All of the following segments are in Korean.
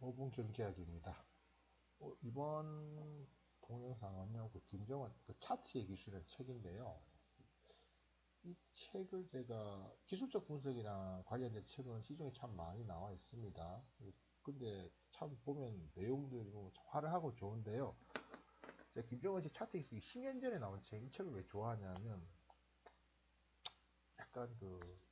5분 경제학입니다. 어, 이번 동영상은요, 그 김정은 그 차트 얘기 실은 책인데요. 이 책을 제가 기술적 분석이랑 관련된 책은 시중에 참 많이 나와 있습니다. 근데 참 보면 내용들이 뭐 화려하고 좋은데요. 제가 김정은 씨 차트 10년 전에 나온 책, 이 책을 왜 좋아하냐면 약간 그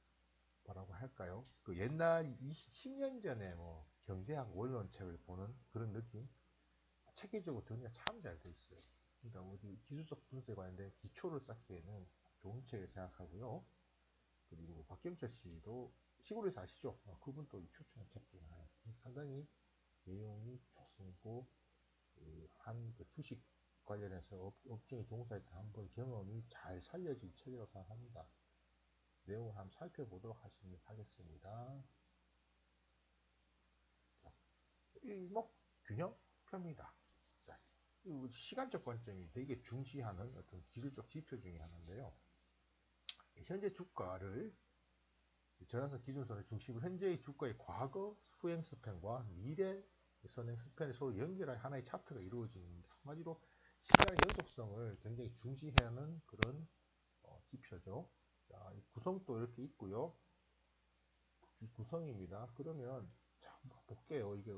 뭐라고 할까요? 그 옛날 20, 10년 전에 뭐 경제학 원론책을 보는 그런 느낌? 체계적으로 정리가 참 잘 돼 있어요. 그러니까 우리 기술적 분석에 관련된 기초를 쌓기에는 좋은 책을 생각하고요. 그리고 박경철 씨도 시골에서 아시죠? 어, 그분도 추천한 책 중에 하나. 상당히 내용이 좋고 그 한그 주식 관련해서 업, 업종에 종사할 때 한번 경험이 잘 살려진 책이라고 생각합니다. 내용을 한번 살펴보도록 하겠습니다. 일목 균형 표입니다. 시간적 관점이 되게 중시하는 어떤 기술적 지표 중에 하나인데요. 현재 주가를 전환선 기준선을 중심으로 현재의 주가의 과거 수행 스팬과 미래 선행 스팬을 서로 연결한 하나의 차트가 이루어집니다. 한마디로 시간의 연속성을 굉장히 중시하는 그런 어, 지표죠. 자, 구성도 이렇게 있고요. 구성입니다. 그러면 자, 한번 볼게요. 이게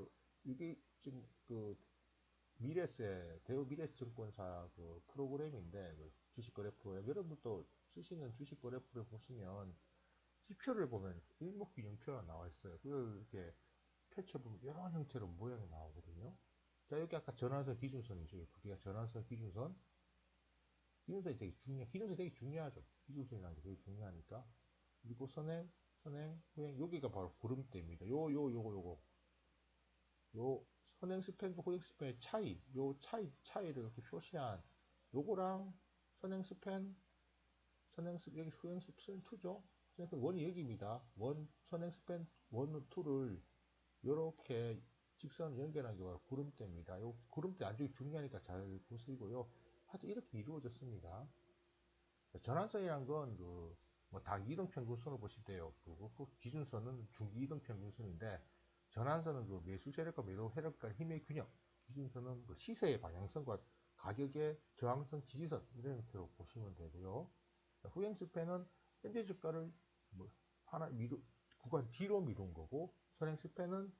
이게 지금 그 미래세 대우 미래증권사 그 프로그램인데 그 주식 거래 프로그램 여러분도 쓰시는 주식 거래 프로그램 보시면 지표를 보면 일목균형표가 나와 있어요. 그걸 이렇게 펼쳐보면 여러 형태로 모양이 나오거든요. 자 여기 아까 전환선 기준선이죠. 두 개가 전환선 기준선 기준선이 되게 중요 기준선이 되게 중요하죠. 기준선이라는 게 되게 중요하니까 그리고 선행 선행 후행 여기가 바로 구름대입니다. 요 요 요거 요거 요 선행 스팬과 후행 스팬의 차이, 요 차이, 차이를 이렇게 표시한 요거랑 선행 스팬, 선행 스 여기 후행 스팬 2죠. 선행 스팬 1이 여기입니다. 원, 선행 스팬 1, 2를 요렇게 직선 연결한 경우가 구름대입니다. 요 구름대 안쪽이 중요하니까 잘 보시고요. 하여튼 이렇게 이루어졌습니다. 전환선이란 건 그, 뭐, 단기 이동 평균선을 보실 때요. 그, 그 기준선은 중기 이동 평균선인데, 전환선은 그 매수 세력과 매도 세력 간 힘의 균형, 기준선은 그 시세의 방향성과 가격의 저항선, 지지선 이런 형태로 보시면 되고요. 후행 스팬은 현재 주가를 뭐 하나 미루, 구간 뒤로 미룬 거고 선행 스팬은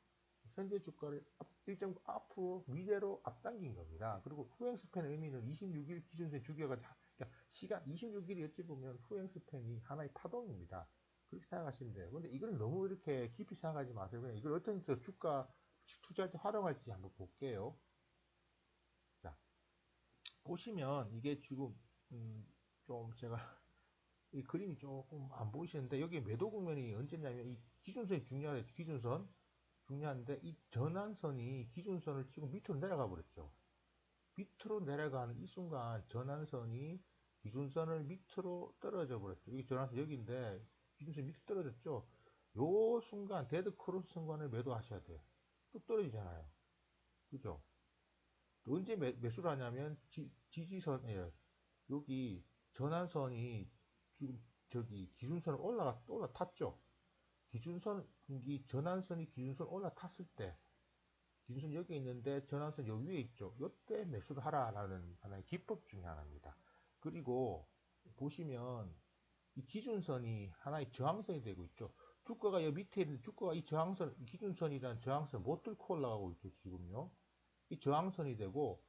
현재 주가를 일정 앞으로 미래로 앞당긴 겁니다. 그리고 후행 스팬의 의미는 26일 기준선 주기가 그러니까 시간 26일이 어찌 보면 후행 스팬이 하나의 파동입니다. 그렇게 생각하시면 돼요. 근데 이걸 너무 이렇게 깊이 생각하지 마세요. 그냥 이걸 어떤 주가 투자할 때 활용할지 한번 볼게요. 자, 보시면 이게 지금 음, 좀 제가 이 그림이 조금 안 보이시는데 여기 매도 국면이 언제냐면 이 기준선이 중요하죠. 기준선 중요한데 이 전환선이 기준선을 치고 밑으로 내려가 버렸죠. 밑으로 내려가는 이 순간 전환선이 기준선을 밑으로 떨어져 버렸죠. 여기 전환선 여기인데 기준선 밑에 떨어졌죠. 요 순간 데드 크로스 순간에 매도하셔야 돼요. 뚝 떨어지잖아요. 그죠? 언제 매, 매수를 하냐면 지, 지지선에 예, 여기 전환선이 지금 저기 기준선을 올라가 올라탔죠. 기준선 이 전환선이 기준선 올라탔을 때 기준선 여기 있는데 전환선 여기 위에 있죠. 이때 매수를 하라라는 하나의 기법 중에 하나입니다. 그리고 보시면 이 기준선이 하나의 저항선이 되고 있죠. 주가가 여기 밑에 있는 주가가 이 저항선, 기준선이라는 저항선 못 뚫고 올라가고 있죠, 지금요. 이 저항선이 되고,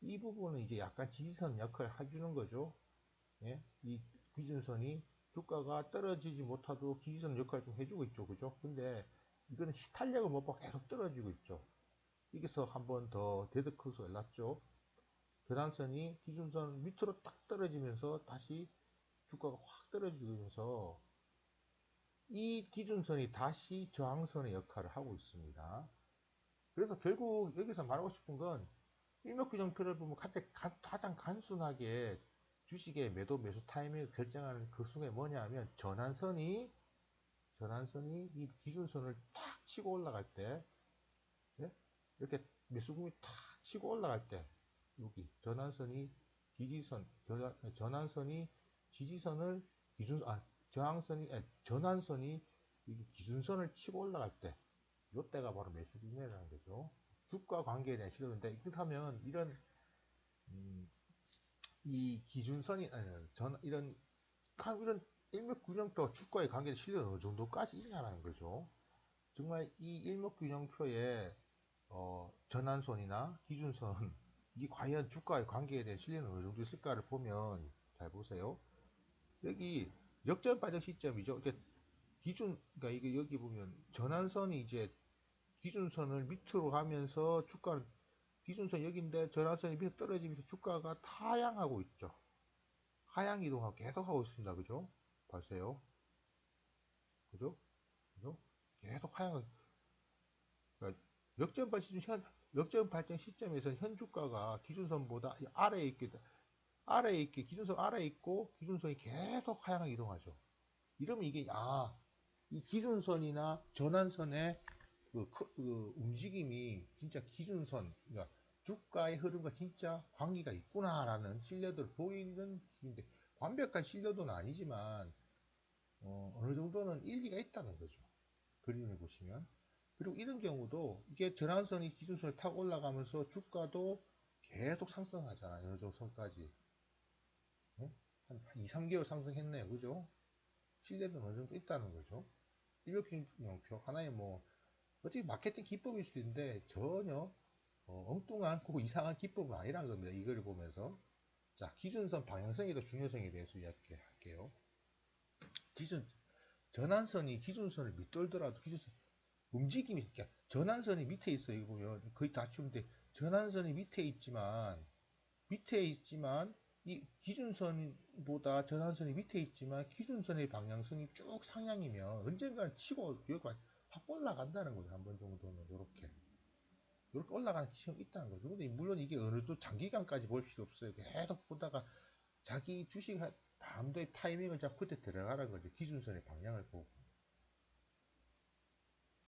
이 부분은 이제 약간 지지선 역할을 해주는 거죠. 예? 이 기준선이 주가가 떨어지지 못하도록 지지선 역할을 좀 해주고 있죠, 그죠? 근데 이거는 탄력을 못 받고 계속 떨어지고 있죠. 여기서 한 번 더 데드 크로스가 났죠. 변환선이 기준선 밑으로 딱 떨어지면서 다시 주가가 확 떨어지면서 이 기준선이 다시 저항선의 역할을 하고 있습니다. 그래서 결국 여기서 말하고 싶은 건 일목균형표를 보면 가장 간순하게 주식의 매도 매수 타이밍을 결정하는 그 순간이 뭐냐면 전환선이 전환선이 이 기준선을 탁 치고 올라갈 때 네? 이렇게 매수금이 탁 치고 올라갈 때 여기 전환선이 지지선 전환선이 지지선을 기준 아 저항선이 아니, 전환선이 기준선을 치고 올라갈 때 요때가 바로 매수기매라는 거죠. 주가 관계에 대한 실력인데 그렇다면 이런 음, 이 기준선이 아니 전 이런 가- 이런 일목균형표 주가의 관계 실력이 어느 정도까지 있냐라는 거죠. 정말 이 일목균형표의 어, 전환선이나 기준선 이 과연 주가의 관계에 대한 실력은 어느 정도 있을까를 보면 잘 보세요. 여기 역전 발전 시점이죠. 이게 기준 그러니까 이게 여기 보면 전환선이 이제 기준선을 밑으로 가면서 주가는 기준선 여기인데 전환선이 밑에 떨어지면서 주가가 하향하고 있죠. 하향 이동하고 계속 하고 있습니다. 그죠? 보세요. 그죠? 그죠? 계속 하향 그러니까 역전 발전 현 역전 발전 시점에서 현 주가가 기준선보다 아래에 있게 아래에 있게 기준선 아래에 있고 기준선이 계속 하향 이동하죠. 이러면 이게 아 이 기준선이나 전환선의 그, 그, 그 움직임이 진짜 기준선, 그러니까 주가의 흐름과 진짜 관계가 있구나라는 신뢰도를 보이는 중인데 완벽한 신뢰도는 아니지만 어, 느 정도는 일리가 있다는 거죠. 그림을 보시면 그리고 이런 경우도 이게 전환선이 기준선을 타고 올라가면서 주가도 계속 상승하잖아요. 정도 선까지 응? 한 2, 3개월 상승했네요. 그죠? 신뢰도는 어느 정도 있다는 거죠. 일목균형표 하나의 뭐 어떻게 마케팅 기법일 수도 있는데 전혀 어, 엉뚱한 그 이상한 기법은 아니라는 겁니다. 이거를 보면서 자 기준선 방향성에 더 중요성에 대해서 이야기할게요. 기준 전환선이 기준선을 밑돌더라도 기준선 움직임이 그러니까 전환선이 밑에 있어요. 이거 보면 거의 다 치우는데 전환선이 밑에 있지만 밑에 있지만 이 기준선보다 전환선이 밑에 있지만 기준선의 방향성이 쭉 상향이면 언젠가는 치고 여기 확 올라간다는 거죠. 한 번 정도는 이렇게 올라가는 시험이 있다는 거죠. 근데 물론 이게 어느 정도 장기간까지 볼 필요 없어요. 계속 보다가 자기 주식 다음도의 타이밍을 잡고 그때 들어가라는 거죠. 기준선의 방향을 보고.